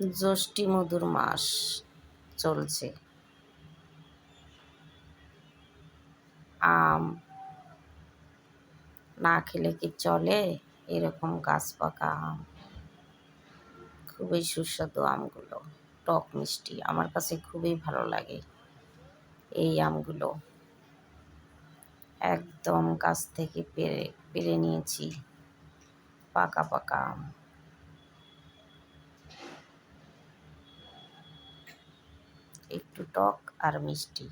জ্যৈষ্ঠী মধুর মাস চলছে। আম না খেলে কি চলে? এরকম গাছ পাকা আম। খুবই সুস্বাদু আমগুলো। টক মিষ্টি। আমার কাছে খুবই ভালো লাগে এই আমগুলো। একদম গাছ থেকে পেরে পেরে নিয়েছি। পাকা পাকা আম। একটু টক আর মিষ্টি।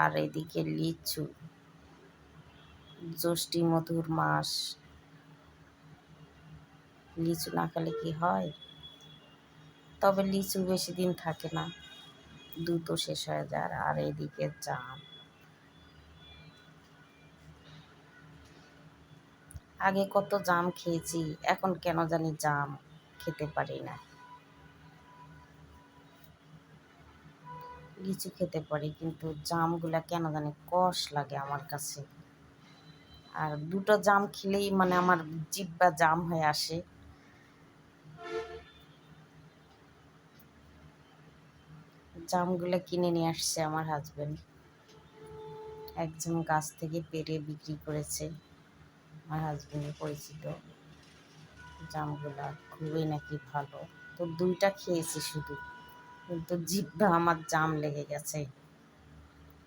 আর এদিকে লিচু, জ্যৈষ্ঠী মধুর মাস। লিচু না খেলে কি হয়? তবে লিচু বেশি দিন থাকে না দ্রুত শেষ হয়ে যায়। আর এদিকে জাম। আগে কত জাম খেয়েছি, এখন কেন জানি জাম খেতে পারি না। লিচু খেতে পারি, কিন্তু জামগুলা কেন জানি কষ লাগে আমার কাছে। আর দুটো জাম খেলেই মানে আমার জিব্বা জাম হয়ে আসে। জামগুলো কিনে নিয়ে আসছে আমার হাজব্যান্ড একজন গাছ থেকে পেরে বিক্রি করেছে, আমার হাজব্যান্ডের পরিচিত। জামগুলা খুবই নাকি ভালো। তো দুইটা খেয়েছি শুধু। কিন্তু জিভটা আমার জাম লেগে গেছে।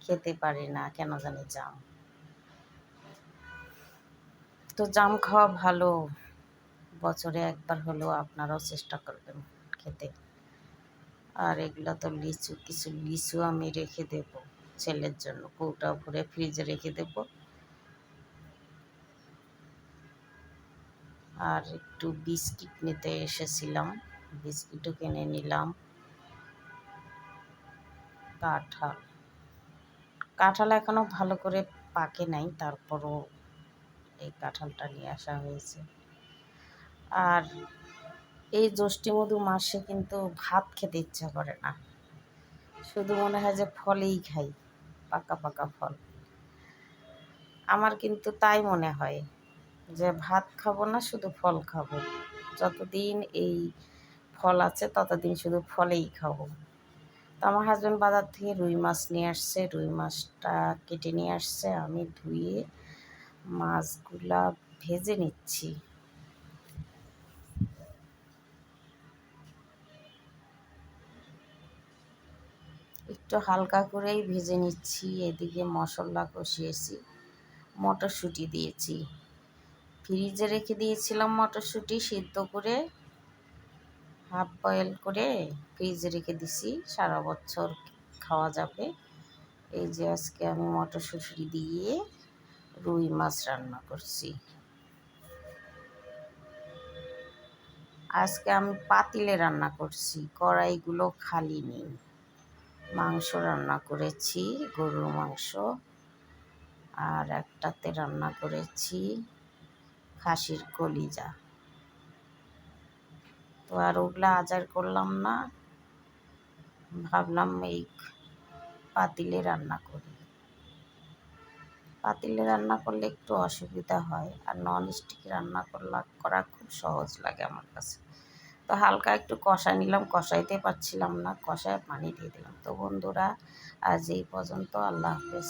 খেতে পারি না, কেন জানি জাম। তো জাম খাওয়া ভালো। বছরে একবার হলেও আপনারাও চেষ্টা করবেন খেতে। আর এগুলো তো লিচু, কিছু লিচু আমি রেখে দেব ছেলের জন্য, কৌটা ভরে ফ্রিজে রেখে দেব। আর একটু বিস্কিট নিতে এসেছিলাম, বিস্কিটও কিনে নিলাম। কাঁঠাল। কাঁঠাল এখনও ভালো করে পাকে নাই, তারপরও এই কাঁঠালটা নিয়ে আসা হয়েছে। আর এই জ্যৈষ্ঠী মধু মাসে কিন্তু ভাত খেতে ইচ্ছা করে না। শুধু মনে হয় যে ফলেই খাই, পাকা পাকা ফল। আমার কিন্তু তাই মনে হয় যে ভাত খাব না, শুধু ফল খাব। যতদিন এই ফল আছে, ততদিন শুধু ফলেই খাব। তো আমার হাজব্যান্ড বাজার থেকে রুই মাছ নিয়ে আসছে, রুই মাছটা কেটে নিয়ে আসছে। আমি ধুয়ে মাছগুলা ভেজে নিচ্ছি। একটু হালকা করেই ভেজে নিচ্ছি, এদিকে মশলা কষিয়েছি, মটরশুঁটি দিয়েছি। ফ্রিজে রেখে দিয়েছিলাম মটরশুঁটি সিদ্ধ করে। হাফ বয়েল করে ফ্রিজে রেখে দিছি। সারা বছর খাওয়া যাবে। এই যে আজকে আমি মটরশুঁটি দিয়ে রুই মাছ রান্না করছি। আজকে আমি পাতিলে রান্না করছি। কড়াইগুলো খালি নেই। মাংস রান্না করেছি, গরুর মাংস। আর একটাতে রান্না করেছি খাসির কলিজা। তো আর ওগুলা আজার করলাম না। ভাবলাম এই পাতিলে রান্না করি। পাতিলে রান্না করলে একটু অসুবিধা হয় আর নন স্টিক রান্না করলা, করা খুব সহজ লাগে আমার কাছে। তো হালকা একটু কষা নিলাম, কষাইতে পারছিলাম না, কষায় পানি দিয়ে দিলাম। তো বন্ধুরা, আজ এই পর্যন্ত, আল্লাহ হাফেজ।